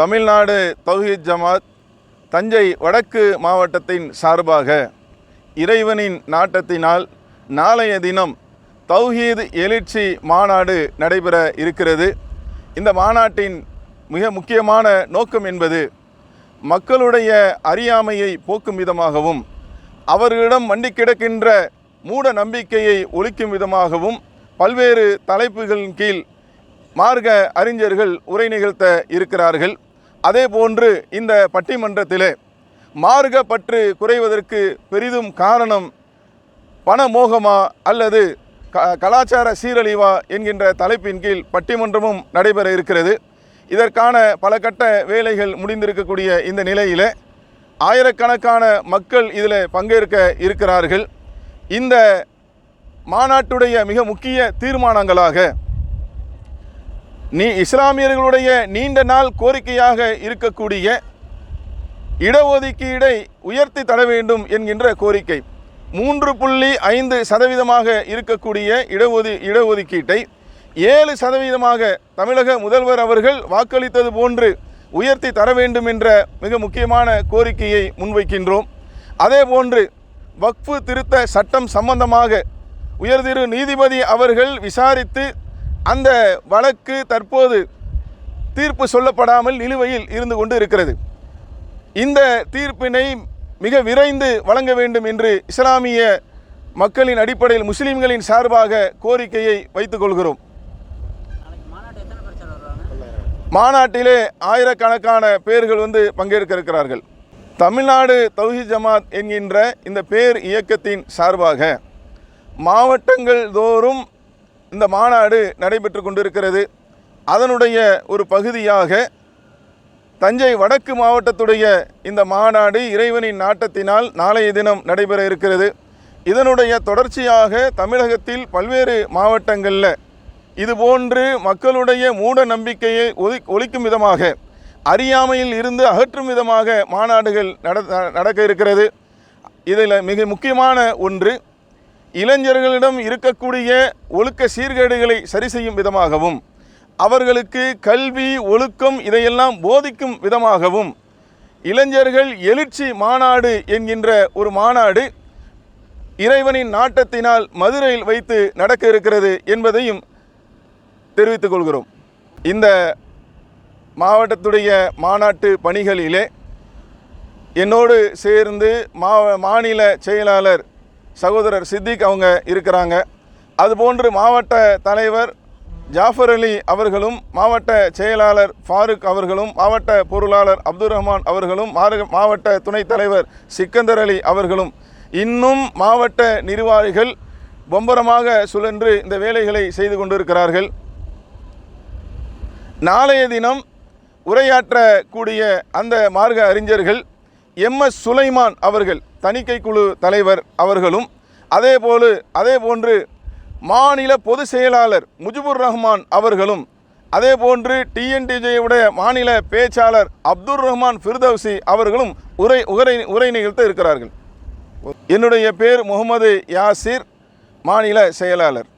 தமிழ்நாடு தௌஹீத் ஜமாத் தஞ்சை வடக்கு மாவட்டத்தின் சார்பாக இறைவனின் நாட்டத்தினால் நாளைய தினம் தௌஹீத் எழுச்சி மாநாடு நடைபெற இருக்கிறது. இந்த மாநாட்டின் மிக முக்கியமான நோக்கம் என்பது மக்களுடைய அறியாமையை போக்கும் விதமாகவும் அவர்களிடம் வண்டி கிடக்கின்ற மூட நம்பிக்கையை ஒழிக்கும் விதமாகவும் பல்வேறு தலைப்புகளின் கீழ் மார்க்க அறிஞர்கள் உரை நிகழ்த்த இருக்கிறார்கள். அதே போன்று இந்த பட்டிமன்றத்திலே மார்க்க பற்று குறைவதற்கு பெரிதும் காரணம் பணமோகமா அல்லது க கலாச்சார சீரழிவா என்கின்ற தலைப்பின் கீழ் பட்டிமன்றமும் நடைபெற இருக்கிறது. இதற்கான பல கட்ட வேலைகள் முடிந்திருக்கக்கூடிய இந்த நிலையில் ஆயிரக்கணக்கான மக்கள் இதில் பங்கேற்க இருக்கிறார்கள். இந்த மாநாட்டுடைய மிக முக்கிய தீர்மானங்களாக நீ இஸ்லாமியர்களுடைய நீண்ட நாள் கோரிக்கையாக இருக்கக்கூடிய இடஒதுக்கீடை உயர்த்தி தர வேண்டும் என்கின்ற கோரிக்கை. மூன்று புள்ளி ஐந்து சதவீதமாக இருக்கக்கூடிய இடஒது இடஒதுக்கீட்டை ஏழு சதவீதமாக தமிழக முதல்வர் அவர்கள் வாக்களித்தது போன்று உயர்த்தி தர வேண்டும் என்ற மிக முக்கியமான கோரிக்கையை முன்வைக்கின்றோம். அதே போன்று வக்ஃபு திருத்த சட்டம் சம்பந்தமாக உயர்திரு நீதிபதி அவர்கள் விசாரித்து அந்த வழக்கு தற்போது தீர்ப்பு சொல்லப்படாமல் நிலுவையில் இருந்து கொண்டு இருக்கிறது இந்த தீர்ப்பினை மிக விரைந்து வழங்க வேண்டும் என்று இஸ்லாமிய மக்களின் அடிப்படையில் முஸ்லிம்களின் சார்பாக கோரிக்கையை வைத்துக் கொள்கிறோம். மாநாட்டிலே ஆயிரக்கணக்கான பேர்கள் வந்து பங்கேற்க இருக்கிறார்கள் தமிழ்நாடு தௌஹி ஜமாத் என்கின்ற இந்த பேர் இயக்கத்தின் சார்பாக மாவட்டங்கள் தோறும் இந்த மாநாடு நடைபெற்று கொண்டிருக்கிறது. அதனுடைய ஒரு பகுதியாக தஞ்சை வடக்கு மாவட்டத்துடைய இந்த மாநாடு இறைவனின் நாட்டத்தினால் நாளைய தினம் நடைபெற இருக்கிறது. இதனுடைய தொடர்ச்சியாக தமிழகத்தில் பல்வேறு மாவட்டங்களில் இதுபோன்று மக்களுடைய மூட நம்பிக்கையை ஒலி ஒழிக்கும் விதமாக அறியாமையில் இருந்து அகற்றும் விதமாக மாநாடுகள் நட நடக்க இருக்கிறது. இதில் மிக முக்கியமான ஒன்று இளைஞர்களிடம் இருக்கக்கூடிய ஒழுக்க சீர்கேடுகளை சரி செய்யும் விதமாகவும் அவர்களுக்கு கல்வி ஒழுக்கம் இதையெல்லாம் போதிக்கும் விதமாகவும் இளைஞர்கள் எழுச்சி மாநாடு என்கின்ற ஒரு மாநாடு இறைவனின் நாட்டத்தினால் மதுரையில் வைத்து நடக்க இருக்கிறது என்பதையும் தெரிவித்துக் கொள்கிறோம். இந்த மாவட்டத்துடைய மாநாட்டு பணிகளிலே என்னோடு சேர்ந்து மா மாநில செயலாளர் சகோதரர் சித்திக் அவங்க இருக்கிறாங்க. அதுபோன்று மாவட்ட தலைவர் ஜாஃபர் அலி அவர்களும் மாவட்ட செயலாளர் ஃபாரூக் அவர்களும் மாவட்ட பொருளாளர் அப்துல் ரஹ்மான் அவர்களும் மாறு- மாவட்ட துணைத் தலைவர் சிக்கந்தர் அலி அவர்களும் இன்னும் மாவட்ட நிர்வாகிகள் பொம்பரமாக சுழன்று இந்த வேலைகளை செய்து கொண்டிருக்கிறார்கள். நாளைய தினம் உரையாற்றக்கூடிய அந்த மார்க்க அறிஞர்கள் எம் எஸ் சுலைமான் அவர்கள் தணிக்கை குழு தலைவர் அவர்களும் அதே போல அதே போன்று மாநில பொதுச் செயலாளர் முஜிபுர் ரஹ்மான் அவர்களும் அதே போன்று டிஎன்டிஜேயுடைய மாநில பேச்சாளர் அப்துல் ரஹ்மான் ஃபிர்தௌசி அவர்களும் உரை உரை உரை நிகழ்த்த இருக்கிறார்கள். என்னுடைய பேர் முகமது யாசிர் மாநில செயலாளர்.